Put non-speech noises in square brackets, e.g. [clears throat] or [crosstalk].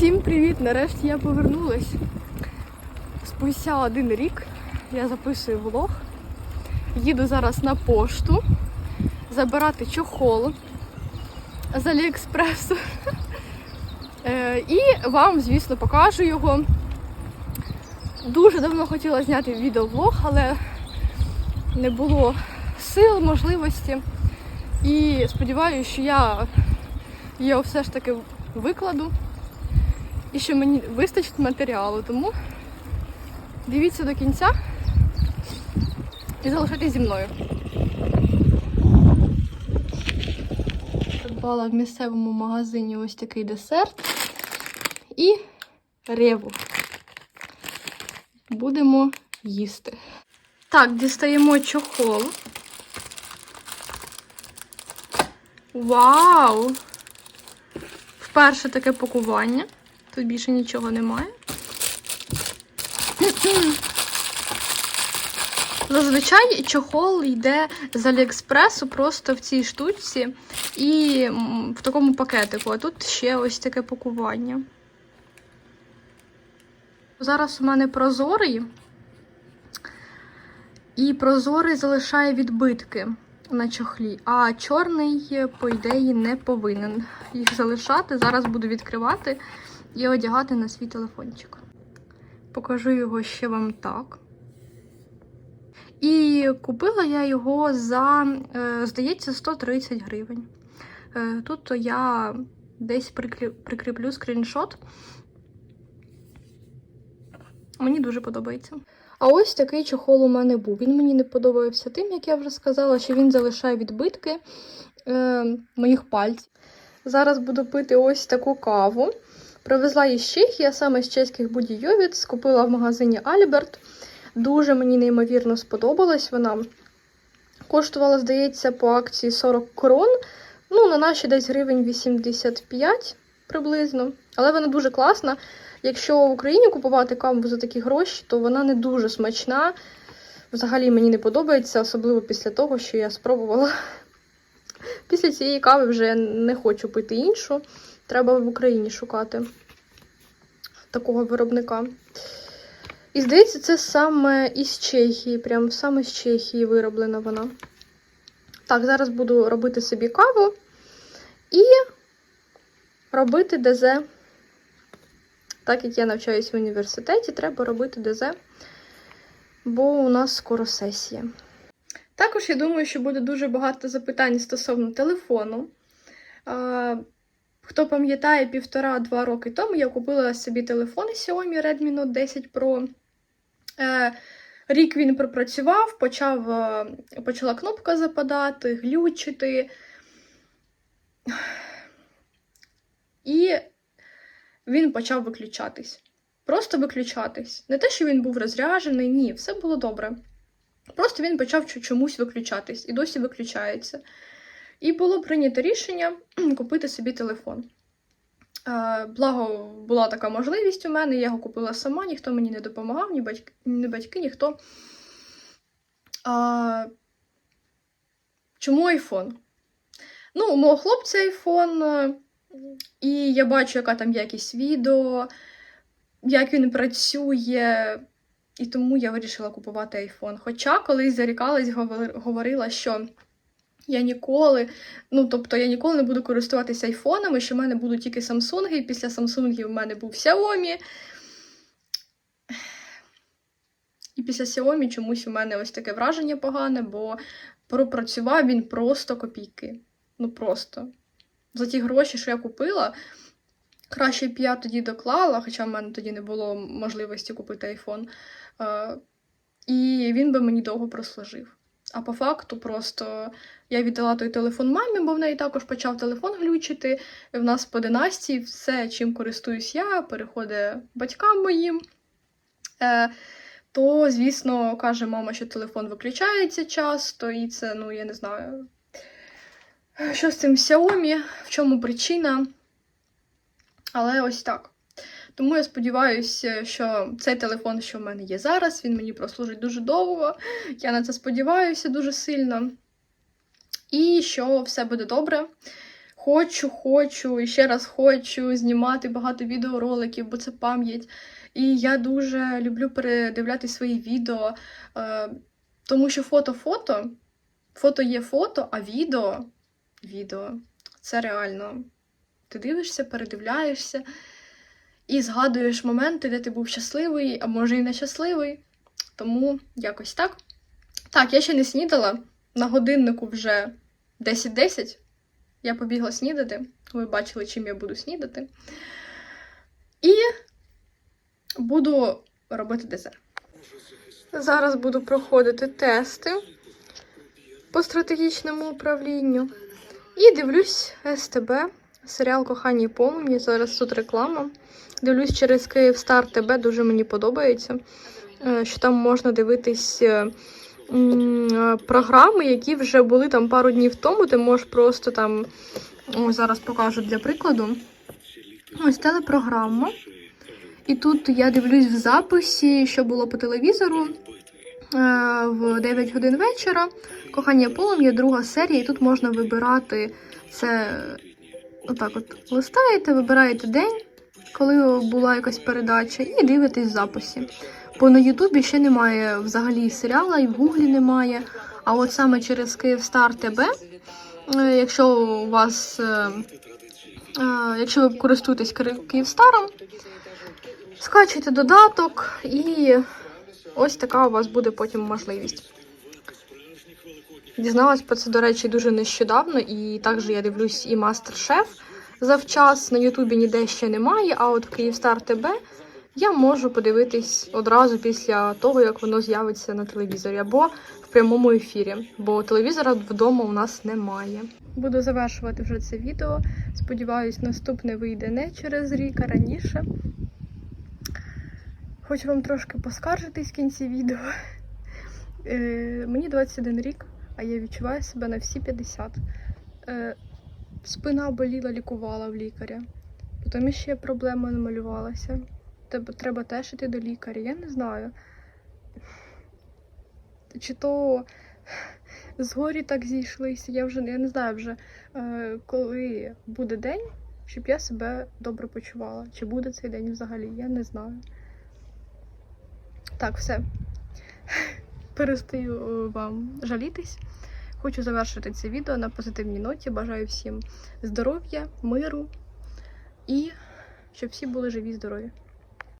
Всім привіт! Нарешті я повернулась. Спустя один рік я записую влог. Їду зараз на пошту забирати чохол з Аліекспресу. Е, І вам, звісно, покажу його. Дуже давно хотіла зняти відеоблог, але не було сил, можливості. І сподіваюся, що я його все ж таки викладу. І що мені вистачить матеріалу, тому дивіться до кінця і залишайтесь зі мною. Придбала в місцевому магазині ось такий десерт і реву. Будемо їсти. Так, дістаємо чохол. Вау! Вперше таке пакування. Тут більше нічого немає. [laughs] Зазвичай чохол йде з Аліекспресу просто в цій штучці і в такому пакетику. А тут ще ось таке пакування. Зараз у мене прозорий. І прозорий залишає відбитки на чохлі, а чорний, по ідеї, не повинен їх залишати. Зараз буду відкривати і одягати на свій телефончик. Покажу його ще вам так. І купила я його за, е, здається, 130 гривень. Е, Тут я десь прикріплю скріншот. Мені дуже подобається. А ось такий чохол у мене був. Він мені не подобався тим, як я вже сказала, що він залишає відбитки е, моїх пальців. Зараз буду пити ось таку каву. Привезла її з Чехії, саме з чеських будійовіць, купила в магазині Альберт. Дуже мені неймовірно сподобалась вона. Коштувала, здається, по акції 40 крон. Ну, на наші десь гривень 85 приблизно. Але вона дуже класна. Якщо в Україні купувати каву за такі гроші, то вона не дуже смачна. Взагалі мені не подобається, особливо після того, що я спробувала. Після цієї кави вже не хочу пити іншу. Треба в Україні шукати такого виробника. І здається, це саме із Чехії, прям саме з Чехії вироблена вона. Так, зараз буду робити собі каву і робити ДЗ. Так як я навчаюся в університеті, треба робити ДЗ, бо у нас скоро сесія. Також я думаю, що буде дуже багато запитань стосовно телефону. Хто пам'ятає, півтора-два роки тому я купила собі телефон Xiaomi Redmi Note 10 Pro. Е, Рік він пропрацював, почав, е, почала кнопка западати, глючити. І він почав виключатись. Просто виключатись. Не те, що він був розряджений, ні, все було добре. Просто він почав чомусь виключатись і досі виключається. І було прийнято рішення [clears throat] купити собі телефон. Е, Благо, була така можливість у мене, я його купила сама, ніхто мені не допомагав, ні батьки, ні батьки ніхто. А, чому айфон? Ну, у мого хлопця айфон, е, і я бачу, яка там якість відео, як він працює, і тому я вирішила купувати айфон. Хоча колись зарікалась, говорила, що я ніколи, ну тобто я ніколи не буду користуватися айфонами, що в мене будуть тільки Samsung, і після Samsung в мене був Xiaomi. І після Xiaomi чомусь у мене ось таке враження погане, бо пропрацював він просто копійки. Ну просто. За ті гроші, що я купила, краще б я тоді доклала, хоча в мене тоді не було можливості купити айфон. Е, і він би мені довго прослужив. А по факту просто я віддала той телефон мамі, бо в неї також почав телефон глючити. І в нас по династії все, чим користуюсь я, переходить батькам моїм. Е, то, звісно, каже мама, що телефон виключається часто, і це, ну, я не знаю. Що з цим Xiaomi, в чому причина? Але ось так. Тому я сподіваюся, що цей телефон, що в мене є зараз, він мені прослужить дуже довго. Я на це сподіваюся дуже сильно. І що все буде добре. хочу, хочу і ще раз хочу знімати багато відеороликів, бо це пам'ять. І я дуже люблю передивляти свої відео, е, тому що фото-фото, фото є фото, а відео, відео це реально. Ти дивишся, передивляєшся і згадуєш моменти, де ти був щасливий, а може і нещасливий. Тому якось так. Так, я ще не снідала. На годиннику вже 10.10. Я побігла снідати. Ви бачили, чим я буду снідати. І буду робити десерт. Зараз буду проходити тести по стратегічному управлінню. І дивлюсь СТБ, серіал Кохання і полум'я. Зараз тут реклама. Дивлюсь через Київстар ТБ, дуже мені подобається. е, Що там можна дивитись е, е, програми, які вже були там пару днів тому. Ти можеш просто там ось зараз покажу для прикладу. Ось телепрограма. І тут я дивлюсь в записі, що було по телевізору в 9 годин вечора. Кохання полум'я, друга серія, і тут можна вибирати це. Отак от листаєте, вибираєте день, коли була якась передача, і дивитесь в записі. Бо на Ютубі ще немає взагалі серіала, і в Гуглі немає. А от саме через Київстар ТБ, е, якщо у вас, е, е, якщо ви користуєтесь Ки- Київстаром, скачуйте додаток, і ось така у вас буде потім можливість. Дізналась про це, до речі, дуже нещодавно, і також я дивлюсь і Мастер-Шеф завчас. На Ютубі ніде ще немає, а от Київстар ТБ я можу подивитись одразу після того, як воно з'явиться на телевізорі, або в прямому ефірі, бо телевізора вдома у нас немає. Буду завершувати вже це відео. Сподіваюсь, наступне вийде не через рік, а раніше. Хочу вам трошки поскаржитись в кінці відео. Е, мені 21 рік, а я відчуваю себе на всі 50. Спина боліла, лікувала в лікаря. Потім ще проблема намалювалася. Тебе треба теж іти до лікаря. Я не знаю. Чи то згорі так зійшлися, я вже я не знаю вже, е, коли буде день, щоб я себе добре почувала. Чи буде цей день взагалі, я не знаю. Так, все. [laughs] Перестаю е, вам жалітись. Хочу завершити це відео на позитивній ноті. Бажаю всім здоров'я, миру і щоб всі були живі, здорові.